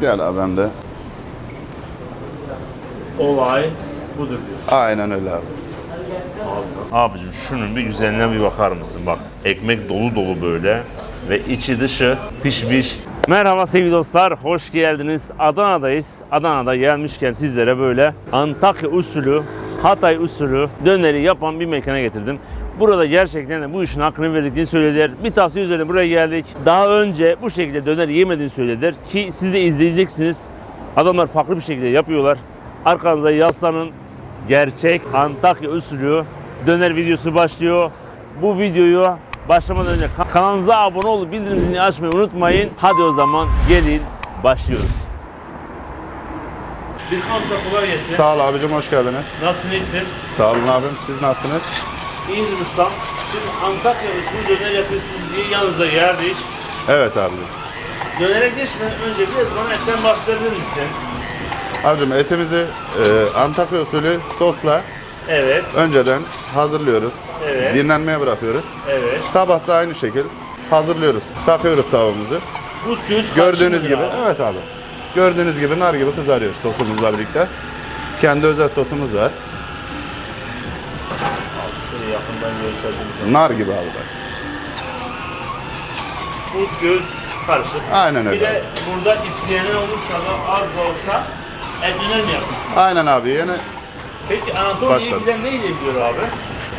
Gel abi ben de. Olay budur diyor. Aynen öyle abi. Abicim şunun bir güzelliğine bir bakar mısın? Bak ekmek dolu dolu böyle ve içi dışı pişmiş. Merhaba sevgili dostlar, hoş geldiniz. Adana'dayız. Adana'da gelmişken sizlere böyle Antakya usulü, Hatay usulü döneri yapan bir mekana getirdim. Burada gerçekten de bu işin hakkını verdiklerini söylediler. Bir tavsiye üzerine buraya geldik. Daha önce bu şekilde döner yemediğini söylediler ki siz de izleyeceksiniz. Adamlar farklı bir şekilde yapıyorlar. Arkanıza yaslanın. Gerçek Antakya usulü döner videosu başlıyor. Bu videoyu başlamadan önce ka- kanalımıza abone olup bildirim zilini açmayı unutmayın. Hadi o zaman gelin başlıyoruz. Bir kansa kolay gelsin. Sağ ol abicim hoş geldiniz. Nasılsın iyisin? Sağ olun abim. Siz nasılsınız? İyidir ustam. Şimdi Antakya usulü döner yapıyorsunuz diye yanınıza geldik. Evet abicim. Dönere geçmeden önce biraz bana etten bahsedebilir misin? Abicim etimizi e, Antakya usulü sosla Evet, önceden hazırlıyoruz. Evet. Dinlenmeye bırakıyoruz. evet. Sabah da aynı şekil hazırlıyoruz. Takıyoruz tavamızı. Bu göz Gördüğünüz gibi, abi. evet abi. Gördüğünüz gibi nar gibi kızarıyor sosumuzla birlikte. Kendi özel sosumuz var. Şöyle yakından göstereyim. Nar gibi abi bak. Bu göz karışık. Aynen Bir öyle. de burada isteyenler olursa da az da olsa et döner mi? Aynen abi. Yine Peki Anadolu'ya Başladı. giden neyle gidiyor abi?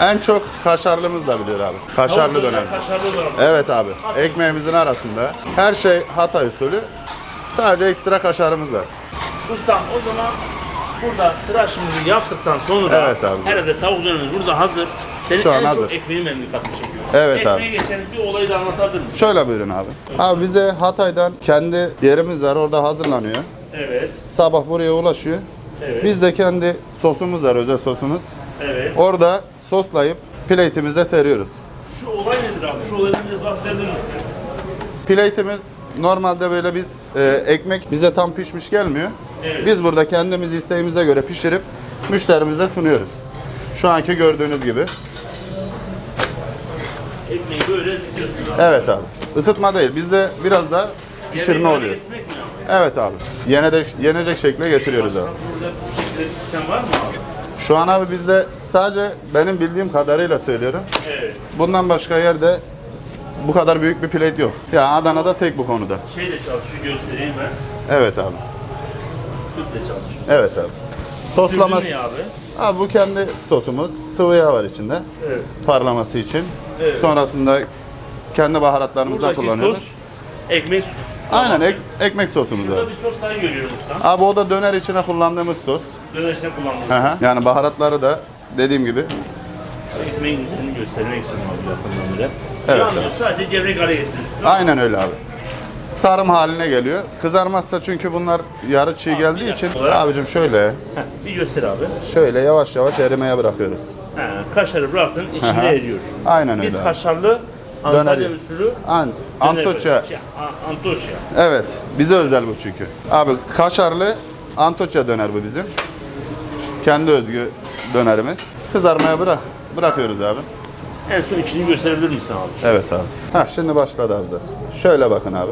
en çok kaşarlımız da biliyor abi. Kaşarlı döner. Kaşarlı döner. Evet abi. Ekmeğimizin arasında her şey Hatay usulü. Sadece ekstra kaşarımız var. Ustam o zaman burada tıraşımızı yaptıktan sonra Evet abi. herhalde tavuk dönerimiz burada hazır. Senin Şu an en hazır. çok ekmeğin memnun dikkatimi çekiyor. Evet Ekmeğe abi. geçen bir olayı da anlatabilir misin? Şöyle buyurun abi. Abi bize Hatay'dan kendi yerimiz var. Orada hazırlanıyor. Evet, Sabah buraya ulaşıyor. evet, Biz de kendi sosumuz var, özel sosumuz. evet. Orada soslayıp plate'imize seriyoruz. Şu olay nedir abi? Şu olaydan biraz bahsedebilir misin? Plate'imiz normalde böyle biz e, ekmek bize tam pişmiş gelmiyor. Evet. Biz burada kendimiz isteğimize göre pişirip müşterimize sunuyoruz. Şu anki gördüğünüz gibi. Ekmeği böyle ısıtıyorsun abi. Evet abi. Isıtma değil. Bizde biraz da pişirme Yemeği oluyor. Ekmek mi abi? Evet abi. Yenecek, yenecek şekle getiriyoruz abi. Burada bu şekilde sistem var mı abi? Şu an abi bizde sadece benim bildiğim kadarıyla söylüyorum. Evet. Bundan başka yerde bu kadar büyük bir plate yok. Ya Adana'da tek bu konuda. Şey de çalışıyor göstereyim ben. Evet abi. Tüple çalışıyor. Evet abi. Soslaması. Sürdün abi? Abi bu kendi sosumuz. Sıvı yağ var içinde. Evet. Parlaması için. Evet. Sonrasında kendi baharatlarımızdan Buradaki kullanıyoruz. sos ekmek Aynen ek- ekmek sosumuz Burada abi. bir sos daha görüyorum ustam. Abi o da döner içine kullandığımız sos. Dönersen kullandığımız. Hı hı. Yani baharatları da dediğim gibi. Ekmeğin üstünü göstermek istiyorum abi yakından böyle. Evet, evet. sadece gevrek araya getiriyorsun. Aynen öyle abi. Sarım haline geliyor. Kızarmazsa çünkü bunlar yarı çiğ Abi, geldiği için dakika. abicim şöyle Heh, bir göster abi. şöyle yavaş yavaş erimeye bırakıyoruz. Ha, kaşarı bıraktın içinde hı. eriyor. Aynen Biz öyle. kaşarlı Antalya Döner- usulü An döner Antoçya. yapıyoruz. Ya, A- Antoçya. Evet. Bize özel bu çünkü. Abi kaşarlı Antoçya döner bu bizim. Kendi özgü dönerimiz. Kızarmaya bırak bırakıyoruz abi. En son içini gösterebilir misin abi? Evet abi. Heh, şimdi başladı abi zaten. Şöyle bakın abi.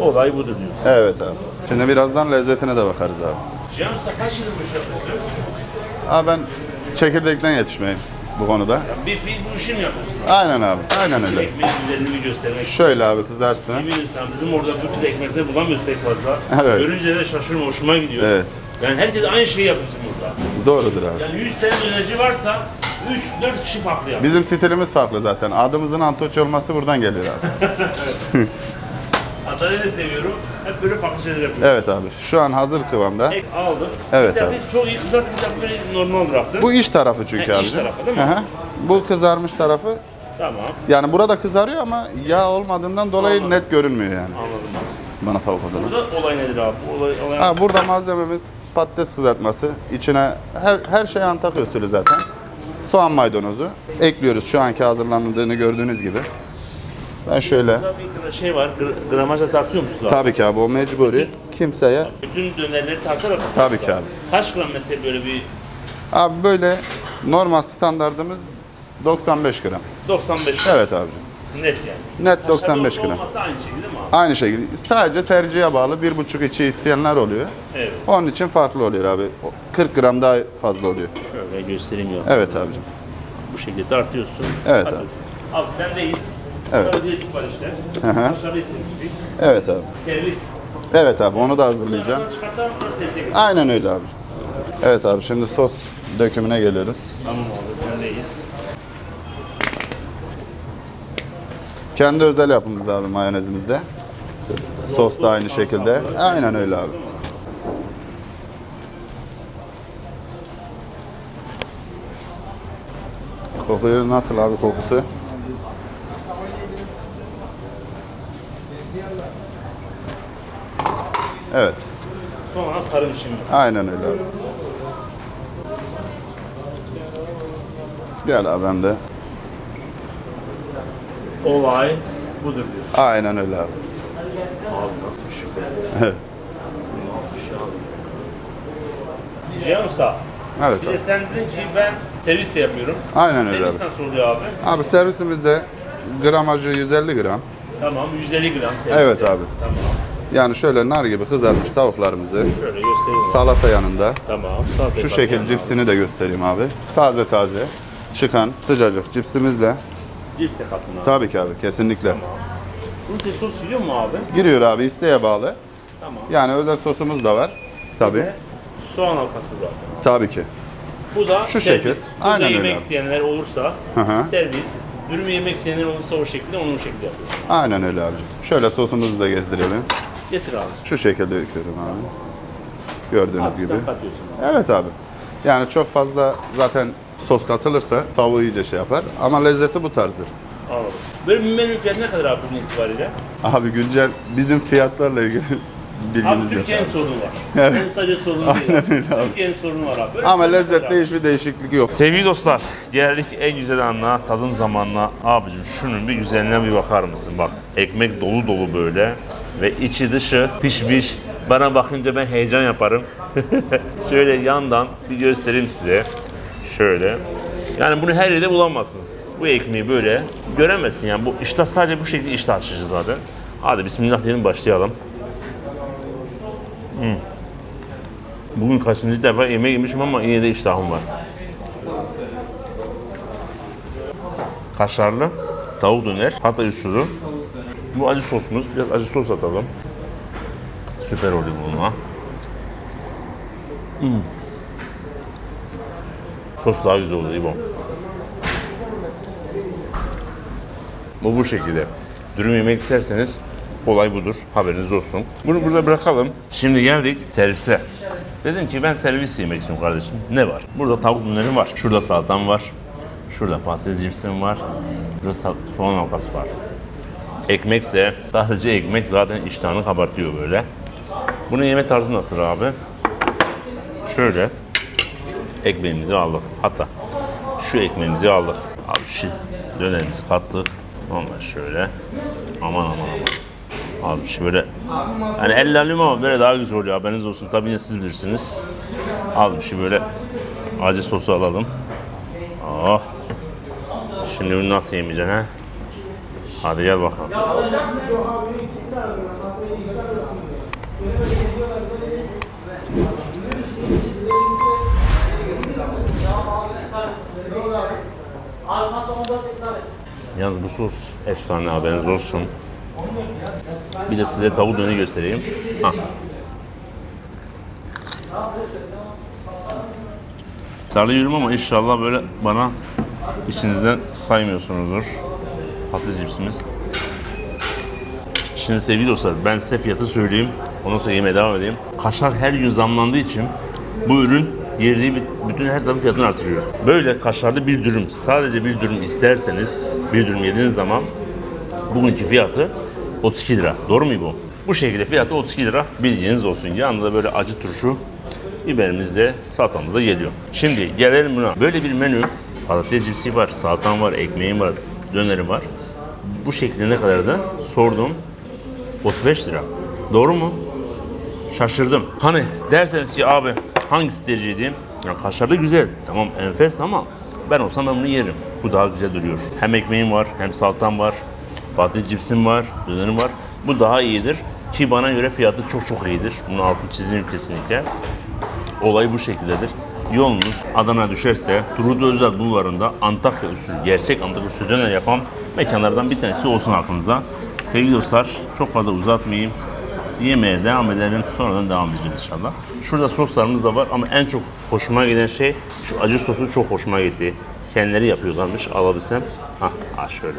Olay budur diyorsun. Evet abi. Şimdi birazdan lezzetine de bakarız abi. Usta kaç yapıyorsun? Abi ben çekirdekten yetişmeyim bu konuda. Ya bir fiil bu işi mi yapıyorsun? Aynen abi. Aynen öyle. Ekmeğin güzelliğini göstermek Şöyle abi kızarsın. Eminim sen bizim orada bu tür ekmekte bulamıyoruz pek fazla. Evet. Görünce de şaşırma hoşuma gidiyor. Evet. Yani herkes aynı şeyi yapıyor bizim burada. Doğrudur abi. Yani 100 tane dönerci varsa 3-4 kişi farklı yapıyor. Bizim stilimiz farklı zaten. Adımızın Antoçya olması buradan geliyor abi. Adalayı da seviyorum. Hep böyle farklı şeyler yapıyorum. Evet abi. Şu an hazır kıvamda. Ek aldım. Evet bir abi. çok iyi kızartıp bir böyle normal bıraktım. Bu iç tarafı çünkü abi. iç tarafı değil mi? Bu kızarmış tarafı. Tamam. Yani burada kızarıyor ama yağ olmadığından dolayı Anladım. net görünmüyor yani. Anladım. Bana tavuk o zaman. Burada olay nedir abi? Bu Olay, olay Ha, burada malzememiz patates kızartması. İçine her, her şey Antakya usulü zaten. Soğan maydanozu ekliyoruz şu anki hazırlandığını gördüğünüz gibi. Ben şöyle. Burada bir şey var. Gra- Gramajla tartıyor musunuz abi? Tabii ki abi o mecburi. Kimseye Bütün dönerleri tartarak mı? Tabii ki abi. Kaç gram mesela böyle bir Abi böyle normal standardımız 95 gram. 95 gram. Evet abicim. Net yani. Net 95 Kaşar gram. olması aynı şekilde değil mi abi? Aynı şekilde sadece tercihe bağlı 1,5 içi isteyenler oluyor. Evet. Onun için farklı oluyor abi. O 40 gram daha fazla oluyor. Şöyle göstereyim ya. Evet abicim. Bu şekilde tartıyorsun. Evet atıyorsun. Abi sendeyiz. Evet. Ödül siparişler. Hı istemiştik. Evet abi. Servis. Evet abi onu da hazırlayacağım. Çıkarttıktan sonra getir. Aynen öyle abi. Evet abi şimdi sos dökümüne geliyoruz. Tamam abi sendeyiz. Kendi özel yapımız abi mayonezimizde. Sos da aynı şekilde. Aynen öyle abi. Kokuyor nasıl abi kokusu? Evet. Sonra sarım şimdi. Aynen öyle abi. Gel abi hem de. Olay budur diyor. Aynen öyle abi. Abi nasıl bir şey. Bu Nasıl bir şey abi? Cihan Usta. Evet Bir de sen dedin ki ben servis de yapıyorum. Aynen öyle Servis abi. nasıl oluyor abi? Abi servisimizde gramajı 150 gram. Tamam 150 gram servis. Evet abi. Tamam. Yani şöyle nar gibi kızarmış tavuklarımızı Şöyle göstereyim. salata yanında Tamam. salata şu şekil yani cipsini de göstereyim abi. Taze taze çıkan sıcacık cipsimizle. abi. Cips de kattın abi. Tabii ki abi kesinlikle. Bunun ses sos giriyor mu abi? Giriyor abi isteğe bağlı. Tamam. Yani özel sosumuz da var. Tabii. Ve soğan halkası var. Tabii ki. Bu da Şu servis. şekil. Burada Aynen öyle yemek abi. isteyenler olursa Hı hı. servis. Dürüm yemek isteyenler olursa o şekilde onu o şekilde yapıyorsun. Aynen öyle abicim. Şöyle sosumuzu da gezdirelim. Getir abi. Şu şekilde döküyorum abi. Gördüğünüz gibi. Katıyorsun abi. Evet abi. Yani çok fazla zaten sos katılırsa tavuğu iyice şey yapar. Ama lezzeti bu tarzdır. Anladım. Böyle bir menü fiyatı ne kadar abi bugün itibariyle? Abi güncel bizim fiyatlarla ilgili Abi bilgimiz yok. Türkiye'nin abi. sorunu var. Evet. sadece sorunu değil. Türkiye'nin sorunu var abi. Böyle Ama lezzette abi. hiçbir değişiklik yok. Sevgili dostlar, geldik en güzel anına, tadım zamanına. Abicim şunun bir güzelliğine bir bakar mısın? Bak, ekmek dolu dolu böyle ve içi dışı pişmiş. Bana bakınca ben heyecan yaparım. Şöyle yandan bir göstereyim size. Şöyle. Yani bunu her yerde bulamazsınız. Bu ekmeği böyle göremezsin yani. Bu iştah sadece bu şekilde iştah açıcı zaten. Hadi bismillah diyelim başlayalım. Bugün kaçıncı defa yemek yemişim ama yine de iştahım var. Kaşarlı tavuk döner, Hatay usulü. Bu acı sosumuz. Biraz acı sos atalım. Süper oluyor bununla. Hmm. Sos daha güzel oluyor İbo. Bu bu şekilde. Dürüm yemek isterseniz olay budur. Haberiniz olsun. Bunu burada bırakalım. Şimdi geldik servise. Dedim ki ben servis yemek istiyorum kardeşim. Ne var? Burada tavuk döneri var. Şurada salatam var. Şurada patates cipsim var. Burada soğan halkası var. Ekmekse sadece ekmek zaten iştahını kabartıyor böyle. Bunun yeme tarzı nasıl abi? Şöyle ekmeğimizi aldık. Hatta şu ekmeğimizi aldık. Abi şu dönerimizi kattık. Ondan şöyle. Aman aman aman. Az bir şey böyle. Yani elle alayım ama böyle daha güzel oluyor. Haberiniz olsun. Tabii yine siz bilirsiniz. Az bir şey böyle acı sosu alalım. Oh. Şimdi bunu nasıl yemeyeceksin ha? Hadi gel bakalım. Yalnız bu sos efsane haberiniz olsun. Bir de size tavuk döneri göstereyim. Hah. Sarılıyorum ama inşallah böyle bana içinizden saymıyorsunuzdur. Patates cipsimiz. Şimdi sevgili dostlar ben size fiyatı söyleyeyim. Ondan sonra yemeğe devam edeyim. Kaşar her gün zamlandığı için bu ürün yerdiği bütün her tarafın fiyatını artırıyor. Böyle kaşarlı bir dürüm, sadece bir dürüm isterseniz, bir dürüm yediğiniz zaman bugünkü fiyatı 32 lira. Doğru mu bu? Bu şekilde fiyatı 32 lira bilginiz olsun. Yanında da böyle acı turşu, biberimiz de salatamız da geliyor. Şimdi gelelim buna. Böyle bir menü, patates cipsi var, salatam var, ekmeğim var, dönerim var. Bu şekilde ne kadar da sordum. 35 lira. Doğru mu? Şaşırdım. Hani derseniz ki abi hangisi tercih edeyim? Ya kaşarlı güzel. Tamam enfes ama ben olsam ben bunu yerim. Bu daha güzel duruyor. Hem ekmeğim var hem salatam var. Fatih cipsim var, dönerim var. Bu daha iyidir. Ki bana göre fiyatı çok çok iyidir. Bunu altını çizeyim kesinlikle. Olay bu şekildedir. Yolunuz Adana düşerse Turgut Özel Bulvarı'nda Antakya usulü, gerçek Antakya usulü döner yapan mekanlardan bir tanesi olsun aklınızda. Sevgili dostlar çok fazla uzatmayayım. Yemeğe devam edelim. Sonradan devam edeceğiz inşallah. Şurada soslarımız da var ama en çok hoşuma giden şey şu acı sosu çok hoşuma gitti. Kendileri yapıyorlarmış alabilsem. Hah, ha şöyle.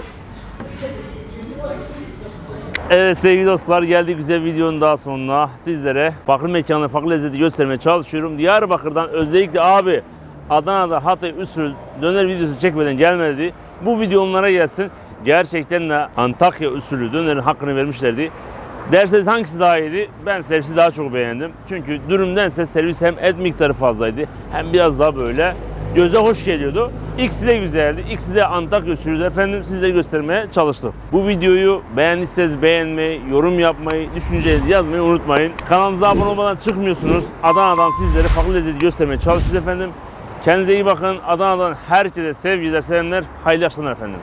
Evet sevgili dostlar geldik güzel videonun daha sonuna. Sizlere farklı mekanları, farklı lezzeti göstermeye çalışıyorum. Diyarbakır'dan özellikle abi Adana'da Hatay usulü döner videosu çekmeden gelmedi. Bu video onlara gelsin. Gerçekten de Antakya usulü dönerin hakkını vermişlerdi. Derseniz hangisi daha iyiydi? Ben servisi daha çok beğendim. Çünkü dürümdense servis hem et miktarı fazlaydı hem biraz daha böyle göze hoş geliyordu. İkisi de güzeldi. İkisi de Antakya usulüydü. Efendim size göstermeye çalıştım. Bu videoyu beğendiyseniz beğenmeyi, yorum yapmayı, düşüncelerinizi yazmayı unutmayın. Kanalımıza abone olmadan çıkmıyorsunuz. Adana'dan sizlere farklı lezzeti göstermeye çalışıyoruz efendim. Kendinize iyi bakın. Adana'dan herkese sevgiler, selamlar. Hayırlı akşamlar efendim.